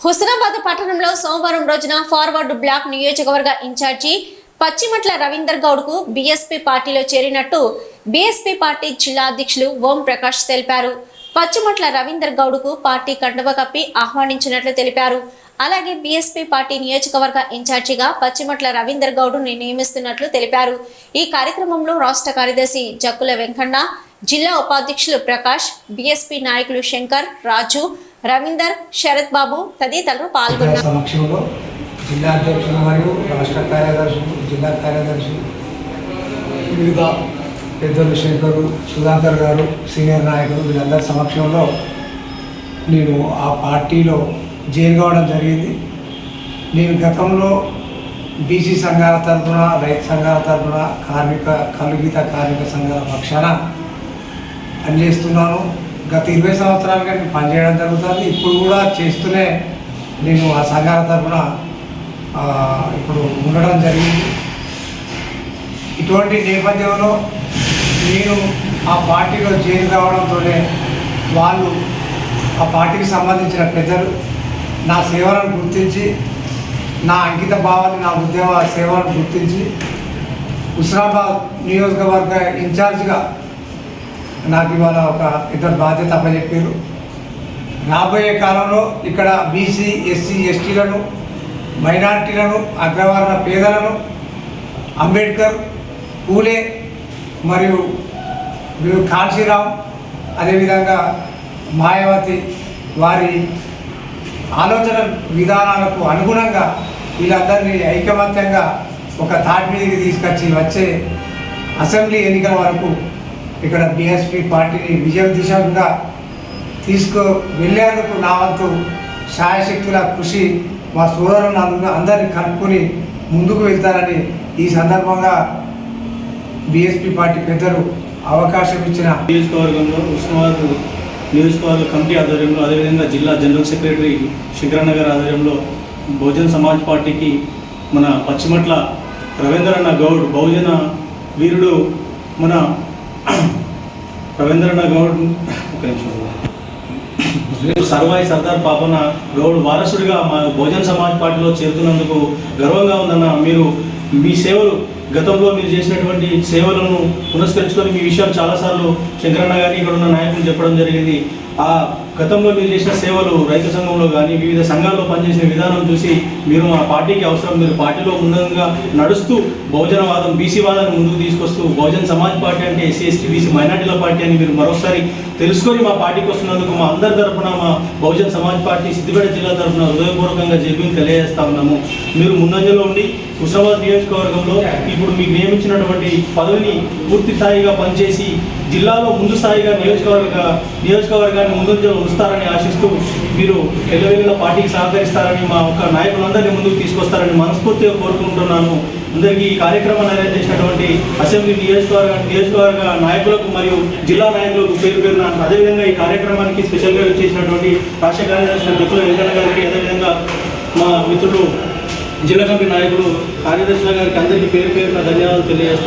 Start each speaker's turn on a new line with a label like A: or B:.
A: హుస్నాబాద్ పట్టణంలో సోమవారం రోజున ఫార్వర్డ్ బ్లాక్ నియోజకవర్గ ఇన్ఛార్జి పచ్చిమట్ల రవీందర్ గౌడ్కు బీఎస్పీ పార్టీలో చేరినట్టు బీఎస్పీ పార్టీ జిల్లా అధ్యక్షులు ఓం ప్రకాష్ తెలిపారు. పచ్చిమట్ల రవీందర్ గౌడ్కు పార్టీ కండువ కప్పి ఆహ్వానించినట్లు తెలిపారు. అలాగే బీఎస్పీ పార్టీ నియోజకవర్గ ఇన్ఛార్జిగా పచ్చిమట్ల రవీందర్ గౌడ్ను నియమిస్తున్నట్లు తెలిపారు. ఈ కార్యక్రమంలో రాష్ట్ర కార్యదర్శి జక్కుల వెంకన్న జిల్లా ఉపాధ్యక్షులు ప్రకాష్ బీఎస్పీ నాయకులు శంకర్ రాజు రవీందర్ శరత్ బాబు తదితరులు పాల్గొన్నారు.
B: సమక్షంలో జిల్లా అధ్యక్షులు మరియు రాష్ట్ర కార్యదర్శులు జిల్లా కార్యదర్శులు వివిధ పెద్దలు శంకరు సుధాకర్ గారు సీనియర్ నాయకులు వీళ్ళందరి సమక్షంలో నేను ఆ పార్టీలో జైన్ కావడం జరిగింది. నేను గతంలో బీసీ సంఘాల తరఫున రైతు సంఘాల తరఫున కార్మిక కలుగిత కార్మిక సంఘాల పక్షాన పనిచేస్తున్నాను. గత ఇరవై సంవత్సరాలుగా నేను పనిచేయడం జరుగుతుంది. ఇప్పుడు కూడా చేస్తూనే నేను ఆ సంఘాల తరఫున ఇప్పుడు ఉండడం జరిగింది. ఇటువంటి నేపథ్యంలో నేను ఆ పార్టీలో చేరి రావడంతోనే వాళ్ళు ఆ పార్టీకి సంబంధించిన పెద్దలు నా సేవలను గుర్తించి నా అంకిత భావాన్ని నా ఉద్యమ సేవలను గుర్తించి హుస్నాబాద్ నియోజకవర్గ ఇన్ఛార్జ్గా నాకు ఇవాళ ఒక ఇద్దరు బాధ్యత అప్పచెప్పారు. రాబోయే కాలంలో ఇక్కడ బీసీ ఎస్సీ ఎస్టీలను మైనార్టీలను అగ్రవర్ణ పేదలను అంబేద్కర్ పూలే మరియు వీరు అదేవిధంగా మాయావతి వారి ఆలోచన విధానాలకు అనుగుణంగా వీళ్ళందరినీ ఐకమత్యంగా ఒక తాటి మీదకి తీసుకొచ్చి వచ్చే అసెంబ్లీ ఎన్నికల వరకు ఇక్కడ బీఎస్పీ పార్టీని విజయం దిశగా తీసుకు వెళ్ళేందుకు నా వంతు శాయశక్తుల కృషి మా సోదరులను అందరినీ కలుపుకొని ముందుకు వెళ్తారని ఈ సందర్భంగా బీఎస్పీ పార్టీ పెద్దలు అవకాశం ఇచ్చిన
C: నియోజకవర్గంలో ఉస్మానాబాద్ నియోజకవర్గ కమిటీ ఆధ్వర్యంలో అదేవిధంగా జిల్లా జనరల్ సెక్రటరీ శంకరన్న గారి ఆధ్వర్యంలో బహుజన సమాజ్ పార్టీకి మన పచ్చిమట్ల రవీంద్రన్న గౌడ్ బహుజన వీరుడు మన రవీంద్రన్న గౌడ్ ఒక నిమిషం. సర్వాయి సర్దార్ పాపన గౌడ్ వారసుడిగా మా భోజన సమాజ్ పార్టీలో చేరుతున్నందుకు గర్వంగా ఉందన్న మీరు మీ సేవలు గతంలో మీరు చేసినటువంటి సేవలను పురస్కరించుకొని మీ విషయాలు చాలాసార్లు శంకరన్న గారి ఇక్కడ ఉన్న నాయకులు చెప్పడం జరిగింది. ఆ గతంలో మీరు చేసిన సేవలు రైతు సంఘంలో కానీ వివిధ సంఘాల్లో పనిచేసిన విధానం చూసి మీరు మా పార్టీకి అవసరం మీరు పార్టీలో ముందంగా నడుస్తూ బహుజనవాదం బీసీ వాదాన్ని ముందుకు తీసుకొస్తూ బహుజన్ సమాజ్ పార్టీ అంటే ఎస్సీ ఎస్టీ బీసీ మైనార్టీల పార్టీ అని మీరు మరోసారి తెలుసుకొని మా పార్టీకి వస్తున్నందుకు మా అందరి తరఫున మా బహుజన్ సమాజ్ పార్టీ సిద్దిపేట జిల్లా తరఫున హృదయపూర్వకంగా జైబీని తెలియజేస్తా ఉన్నాము. మీరు ముందంజలో ఉండి హుస్నాబాద్ నియోజకవర్గంలో ఇప్పుడు మీకు నియమించినటువంటి పదవిని పూర్తి స్థాయిగా పనిచేసి జిల్లాలో ముందు స్థాయిగా నియోజకవర్గ నియోజకవర్గాన్ని ముందంజలో ఉంచుతారని ఆశిస్తూ మీరు ఎల్లవెల్లుల పార్టీకి సహకరిస్తారని మా ఒక నాయకులందరినీ ముందుకు తీసుకొస్తారని మనస్ఫూర్తిగా కోరుకుంటున్నాను. అందరికీ ఈ కార్యక్రమాన్ని అరేంజ్ చేసినటువంటి అసెంబ్లీ నియోజకవర్గ నియోజకవర్గ నాయకులకు మరియు జిల్లా నాయకులకు పేరు పేరున అదేవిధంగా ఈ కార్యక్రమానికి స్పెషల్గా చేసినటువంటి రాష్ట్ర కార్యదర్శి దుక్కుల వెంకన్న గారికి అదేవిధంగా మా మిత్రులు జిల్లా కమిటీ నాయకులు కార్యదర్శుల గారికి అందరికీ పేరు పేరున ధన్యవాదాలు తెలియజేస్తాను